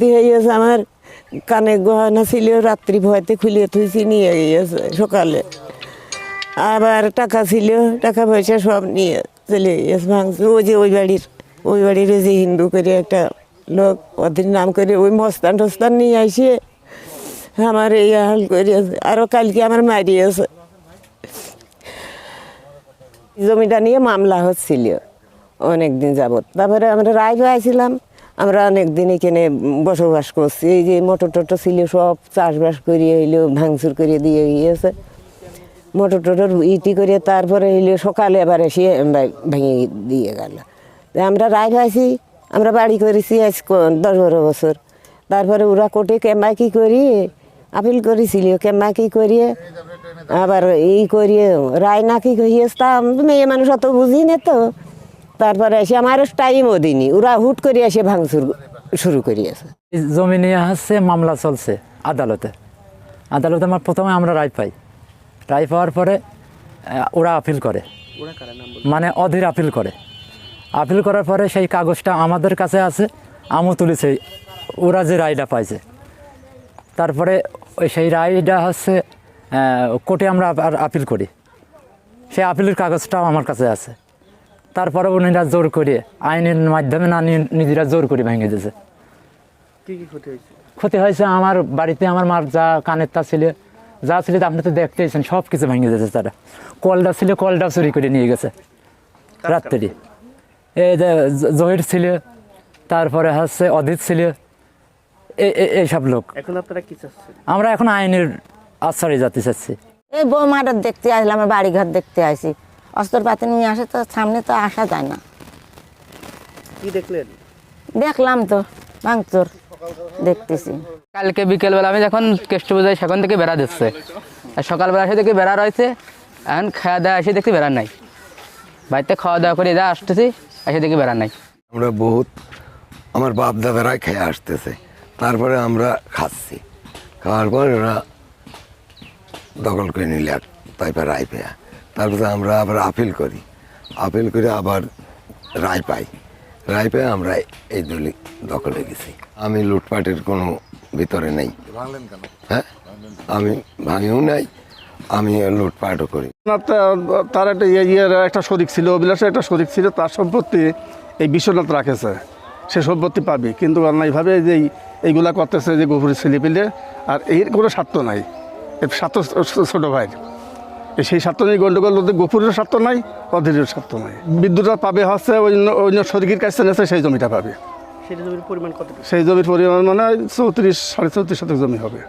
রাত্রি হয়ে গেছে আমার কানে গহনা ছিল, রাত্রি ভয়তে খুলিয়ে থুইছি, নিয়ে গিয়েছে সকালে। আবার টাকা ছিল, টাকা পয়সা সব নিয়ে চলে গিয়েছে ভাঙছে ওই যে ওই বাড়ির ওই বাড়ির যে হিন্দু করে একটা লোক, ওদের নাম করে ওই মস্তান টস্তান নিয়ে আসে আমার এই হাল করিয়েছে। আরও কালকে আমার মারিয়েছে। জমিটা নিয়ে মামলা হচ্ছিল অনেক দিন যাবত তারপরে আমরা রায় পাইছিলাম। আমরা অনেক দিন এখানে বসবাস করছি, এই যে মোটর টোটর ছিল, সব চাষবাস করিয়ে হইল ভাঙচুর করে দিয়ে গিয়েছে। মোটর টোটর ইটি করে তারপরে হইল সকালে আবার এসে ভেঙে দিয়ে গেল। আমরা রায় পাইছি, আমরা বাড়ি করেছি আজ দশ বারো বছর। তারপরে ওরা কোর্টে কি করি আপিল করেছিল কি করিয়ে, আবার এই করিয়ে, রায় নাকি কহিয়েছে তা মেয়ে মানুষ অত বুঝি না তো। তারপরে এসে আমার টাইমও দিনি ওরা হুট করে এসে ভাঙচুর শুরু করিয়েছে। জমি নিয়ে হচ্ছে মামলা চলছে আদালতে। আদালতে আমার প্রথমে আমরা রায় পাই। রায় পাওয়ার পরে ওরা আপিল করে। মানে অধীর আপিল করে। আপিল করার পরে সেই কাগজটা আমাদের কাছে আছে, আমও তুলেছে। ওরা যে রায়টা পাইছে। তারপরে ওই সেই রায়টা হচ্ছে কোর্টে আমরা আপিল করি। সেই আপিলের কাগজটাও আমার কাছে আছে। তারপরে উনিরা জোর করে আইনের মাধ্যমে না নিজেরা জোর করে ভেঙে দিয়েছে। কি কি ক্ষতি হয়েছে? ক্ষতি হয়েছে আমার বাড়িতে আমার মার যা কানের তা ছিল যা ছিল আপনি তো দেখতেইছেন সব কিছু ভেঙে দিয়েছে তারা। কলটা ছিল কলটা চুরি করে নিয়ে গেছে রাত্রি। এই যে জহির ছিল তারপরে হচ্ছে অদিত ছিল এই- এই- এইসব লোক। এখন আপনারা কি চাচ্ছেন? আমরা এখন আইনের আশ্রয় যেতে চাচ্ছি। এই বৌমাটা দেখতে আসলাম আমার বাড়ি ঘর দেখতে আসি। অস্ত্রপাতি নিয়ে আসে তো সামনে তো আসা যায় না। কি দেখলেন? দেখলাম তো ভাঙচুর দেখতেছি। কালকে বিকেলবেলা আমি যখন কেষ্ট পূজায় সেখান থেকে বেড়া দিচ্ছে। আর সকালবেলা এসে দেখি বেড়া রয়েছে এখন খাওয়া দাওয়া এসে দেখি বেড়া নাই। বাড়িতে খাওয়া দাওয়া করে যা আসতেছি এসে দেখি বেড়া নাই। আমরা বহুত আমার বাপ দাদারাই খেয়ে আসতেছে। তারপরে আমরা খাচ্ছি। খাওয়ার পর ওরা দখল করে নিলে আর তারপর রায় পেয়া তারপরে আমরা আবার আপিল করি। আপিল করে আবার রায় পাই। রায় পেয়ে আমরা এই দলি দখলে গেছি। আমি লুটপাটের কোনো ভিতরে নেই। হ্যাঁ? আমি ভাঙিও নাই। আমি লুটপাটও করি। তার একটা ইয়ে ইয়ের একটা শরিক ছিল অভিলাষের একটা শরিক ছিল তার সম্পত্তি এই বিশ্বনাথ রাখেছে। সে সম্পত্তি পাবি। কিন্তু অন্যায়ভাবে যে এই- এইগুলা করতেছে যে গভুরের ছেলে পেলে আর এর কোনো স্বার্থ নাই। স্বার্থ ছোটো ভাইয়ের। সেই স্বার্থ নেই গন্ডগোল ওদের গফুরের স্বার্থ নাই অধীরের স্বার্থ নাই। বিদ্যুৎটা পাবে হচ্ছে অন্য অন্য শরিকের কাছে নেছে সেই জমিটা পাবে। সেই জমির পরিমাণ কত সেই জমির পরিমাণ মানে চৌত্রিশ সাড়ে চৌত্রিশ শতক জমি হবে।